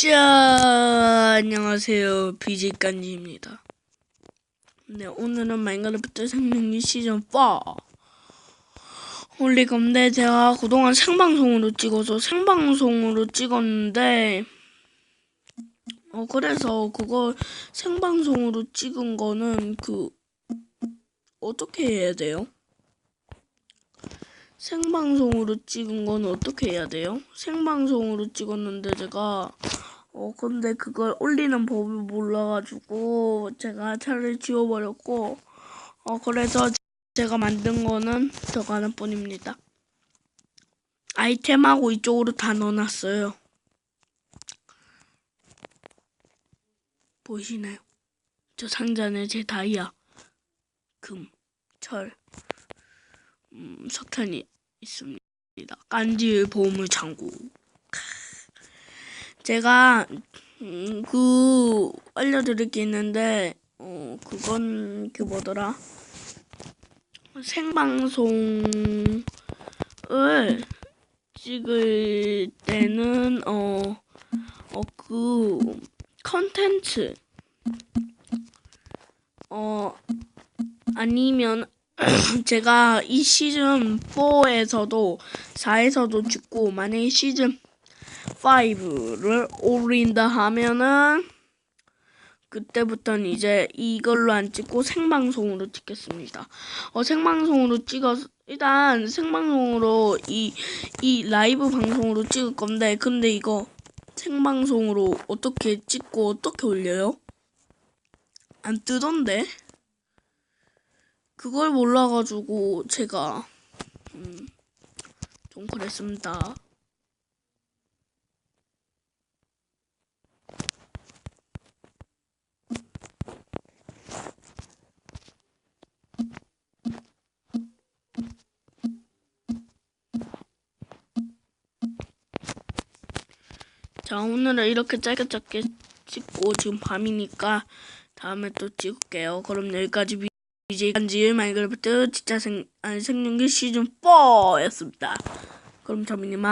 자, 안녕하세요. BJ 깐지입니다. 네, 오늘은 마인크래프트 생명기 시즌 4 올릴 건데, 제가 그동안 생방송으로 찍어서 생방송으로 찍었는데, 어, 그래서 그걸 생방송으로 찍은 거는 그, 어떻게 해야 돼요? 생방송으로 찍은 건 어떻게 해야 돼요? 생방송으로 찍었는데 제가 어 근데 그걸 올리는 법을 몰라가지고 제가 차를 지워버렸고 어 그래서 제가 만든 거는 저거 하나뿐입니다. 아이템하고 이쪽으로 다 넣어놨어요. 보이시나요? 저 상자는 제 다이아, 금, 철, 음, 석탄이 있습니다. 깐지 보물 창고. 제가 음, 그 알려드릴 게 있는데 어 그건 그 뭐더라? 생방송을 찍을 때는 어 어 그 컨텐츠 어 아니면 제가 이 시즌 4에서도 4에서도 찍고 만약에 시즌 5를 올린다 하면은 그때부터는 이제 이걸로 안 찍고 생방송으로 찍겠습니다. 어 생방송으로 찍어서 일단 생방송으로 이 이 라이브 방송으로 찍을 건데 근데 이거 생방송으로 어떻게 찍고 어떻게 올려요? 안 뜨던데? 그걸 몰라가지고 제가 음, 좀 그랬습니다. 자 오늘은 이렇게 짧게 짧게 찍고 지금 밤이니까 다음에 또 찍을게요. 그럼 여기까지 BJ 간지 마인크래프트 진짜 생 아니 생존기 시즌 4였습니다. 그럼 저민이만